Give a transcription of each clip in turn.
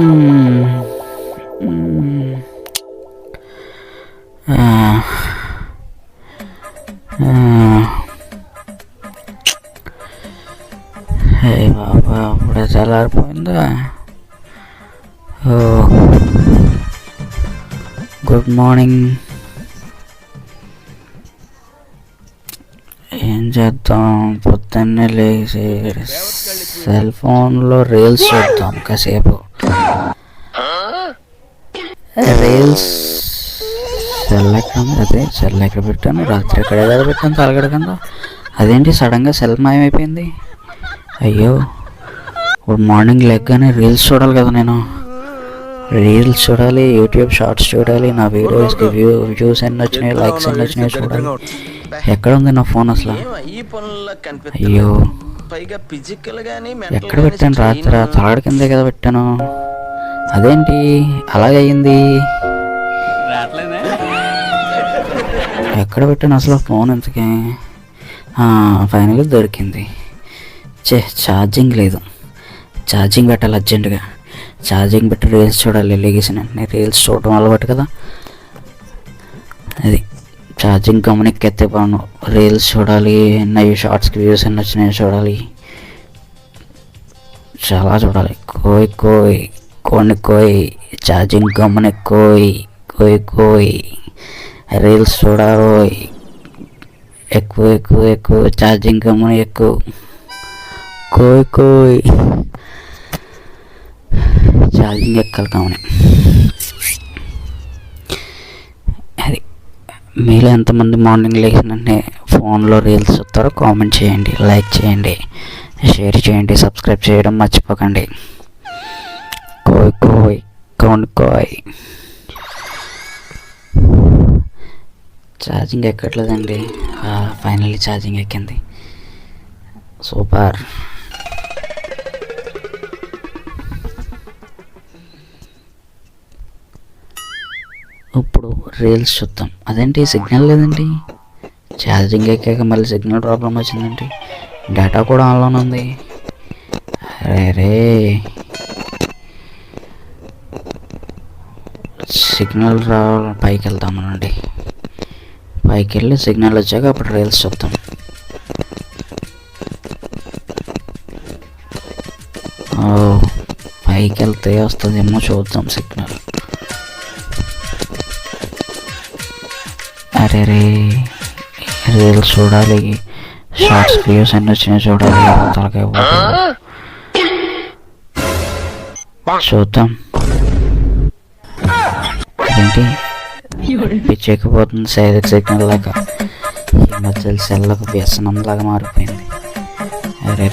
మ్మ్. బాబా అప్పుడే చల్లారిపోయిందా? ఓ. Good morning. ఏం చేద్దాం? పొద్దున్నే లేచి సెల్ ఫోన్లో రీల్స్ చూద్దాం కాసేపు. రీల్స్ సెల్ ఎక్కడ? అదే సెల్ ఎక్కడ పెట్టాను. రాత్రి ఎక్కడ ఏదో పెట్టాను తలగడ కింద అదేంటి సడన్గా సెల్ మాయమైపోయింది. అయ్యో. ఇప్పుడు మార్నింగ్ లెగ్గానే రీల్స్ చూడాలి కదా నేను. రీల్స్ చూడాలి యూట్యూబ్ షార్ట్స్ చూడాలి నా వీడియోస్కి వ్యూ వ్యూస్ ఎన్ని వచ్చినాయి లైక్స్ ఎన్ని వచ్చినాయి చూడాలి. ఎక్కడ ఉంది నా ఫోన్ అసలు? అయ్యో. పైగా ఫిజికల్ గానీ ఎక్కడ పెట్టాను? రాత్రి తాడు కిందే కదా పెట్టాను. అదేంటి? అలాగే అయ్యింది ఎక్కడ పెట్టాను అసలు? ఫోన్ ఇంతకీ. ఫైనల్గా దొరికింది. చే ఛార్జింగ్ లేదు. ఛార్జింగ్ పెట్టాలి అర్జెంటుగా. ఛార్జింగ్ పెట్టి రీల్స్ చూడాలి లెగేసిన రీల్స్ చూడటం అలవాటు కదా. అది. ఛార్జింగ్ గమనిక్ ఎత్తే రీల్స్ చూడాలి. ఎన్నయ్యి షార్ట్స్కి వ్యూస్ ఎన్ని వచ్చినాయి చూడాలి. చాలా చూడాలి. కోయ్ కోయ్ కొన్ని కోయ్ ఛార్జింగ్ గమని కోయ్ కోయ్ కోయ్ రీల్స్ చూడాలి. ఎక్కువ ఎక్కువ ఎక్కువ ఛార్జింగ్ గమని ఎక్కువ. కోయ్ కోయ్ ఛార్జింగ్ ఎక్కాలి కామని అది మీలో ఎంతమంది మార్నింగ్ లేచినంటే ఫోన్లో రీల్స్ చూస్తారో కామెంట్ చేయండి లైక్ చేయండి షేర్ చేయండి సబ్స్క్రైబ్ చేయడం మర్చిపోకండి. కోయ్ కోయ్ కౌంట్ కోయ్. ఛార్జింగ్ ఎక్కట్లేదండి. ఫైనల్లీ ఛార్జింగ్ ఎక్కింది. సూపర్. రీల్స్ చూద్దాం. అదేంటి సిగ్నల్ లేదండి? ఛార్జింగ్ ఎక్కాక మళ్ళీ సిగ్నల్ ప్రాబ్లం వచ్చిందండి. డేటా కూడా ఆన్లోనే ఉంది. అరే రే. సిగ్నల్ రా పైకి వెళ్తామనండి పైకి వెళ్ళి సిగ్నల్ వచ్చాక అప్పుడు రీల్స్ చూద్దాం. పైకి వెళ్తే వస్తుందేమో చూద్దాం సిగ్నల్. అరే రే రీల్స్ చూడాలి. షార్ట్స్ వీడియోస్ అన్ని వచ్చినాయి చూడాలి. తలకాయ చూద్దాం. ఏంటి? పిచ్చెక్కిపోతుంది సైడ్ సిగ్నల్ లాగా. ఈ మధ్యలో సెల్లకు వ్యసనం లాగా మారిపోయింది. అరే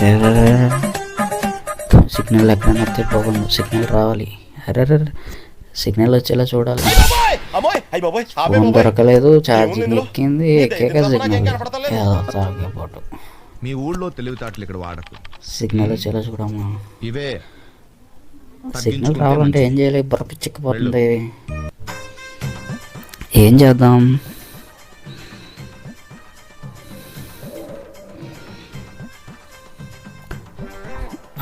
సిగ్నల్ ఎక్కడైనా పోకుండా సిగ్నల్ రావాలి. అరే సిగ్నల్ వచ్చేలా చూడాలి. ఫోన్ దొరకలేదు ఛార్జింగ్? ఎక్కింది ఎక్కాక సిగ్నల్ మీ ఊళ్ళో తెలివితేటలు ఇక్కడ వాడకు. సిగ్నల్ వచ్చేలా చూడమ్మా. ఇవే. సిగ్నల్ రావాలంటే ఏం చేయాలి? బుర్ర పిచ్చెక్కిపోతుంది. ఏం చేద్దాం?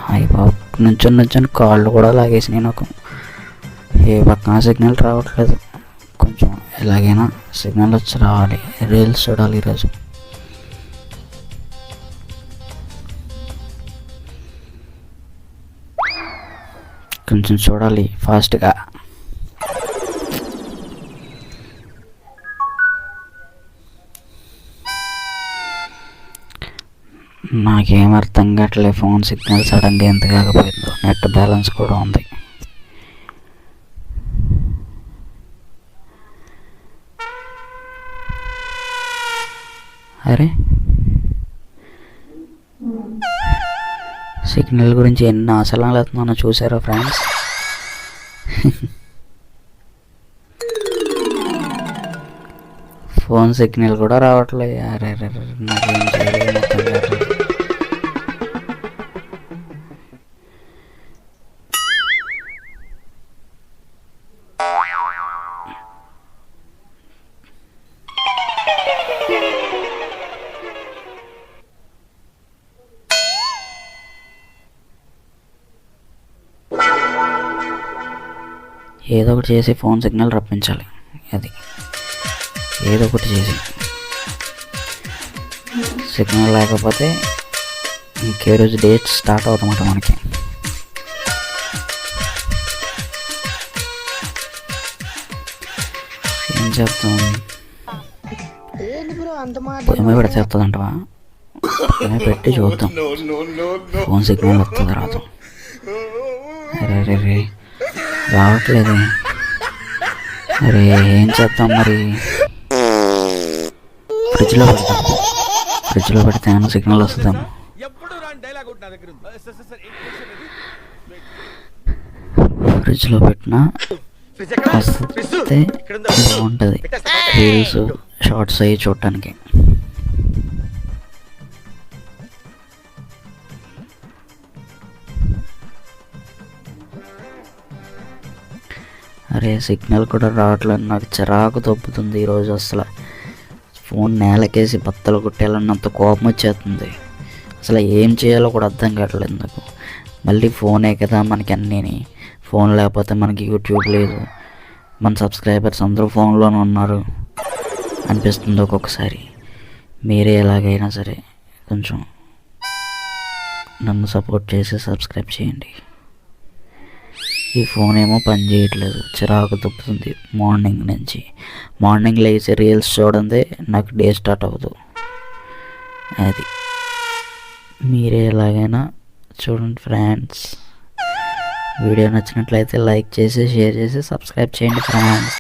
అయ్యి బాబు నుంచొని నుంచొని కాళ్ళు కూడా లాగేసినాయి నాకు. ఏ పక్కన సిగ్నల్ రావట్లేదు. ఎలాగైనా సిగ్నల్ వచ్చి రావాలి. రీల్స్ చూడాలి ఈరోజు కొంచెం చూడాలి ఫాస్ట్గా. నాకేం అర్థం కావట్లేదు ఫోన్ సిగ్నల్ సడన్గా ఎంత కాకపోయిందో నెట్ బ్యాలెన్స్ కూడా ఉంది. అరే. సిగ్నల్ గురించి ఎన్ని ఆశలు వెళ్తున్నానో చూసారా ఫ్రెండ్స్? ఫోన్ సిగ్నల్ కూడా రావట్లేదు. అరే అరే అరే, చేయలేదు ఏదో ఒకటి చేసి ఫోన్ సిగ్నల్ రప్పించాలి. అది. ఏదో ఒకటి చేసి. సిగ్నల్ లేకపోతే ఇంకే రోజు డేట్ స్టార్ట్ అవుతామట మనకి. ఏం చెప్తాం ఏమో పెడితే వస్తుందంటవా పెట్టి చూద్దాం. ఫోన్ సిగ్నల్ వస్తుంది రాదు. అరే రే రే రావట్లేదు. అరే ఏం చేద్దాం మరి? ఫ్రిడ్జ్లో పెడతాం ఫ్రిడ్జ్లో పెడితే ఏమైనా సిగ్నల్ వస్తుందేమో. ఫ్రిడ్జ్లో పెట్టినా వస్తే బాగుంటుంది రీల్స్ షార్ట్స్ అయ్యి చూడటానికి అరే సిగ్నల్ కూడా రావట్లేదు. నాకు చిరాకు తప్పుతుంది ఈరోజు అసలు. ఫోన్ నేలకేసి బత్తలు కొట్టేయాలన్నంత కోపం వచ్చేస్తుంది. అసలు ఏం చేయాలో కూడా అర్థం కావట్లేదు నాకు మళ్ళీ ఫోనే కదా మనకి అన్నీ ఫోన్ లేకపోతే మనకి యూట్యూబ్ లేదు. మన సబ్స్క్రైబర్స్ అందరూ ఫోన్లోనే ఉన్నారు. అనిపిస్తుంది ఒక్కొక్కసారి. మీరే ఎలాగైనా సరే కొంచెం నన్ను సపోర్ట్ చేసి సబ్స్క్రైబ్ చేయండి. ఈ ఫోన్ ఏమో పని చేయట్లేదు. చిరాకు తప్పుతుంది. మార్నింగ్ నుంచి. మార్నింగ్ లేచి రీల్స్ చూడందే నాకు డే స్టార్ట్ అవ్వదు. అది. మీరే ఎలాగైనా చూడండి ఫ్రెండ్స్. వీడియో నచ్చినట్లయితే లైక్ చేసి షేర్ చేసి సబ్స్క్రైబ్ చేయండి ఫ్రెండ్స్.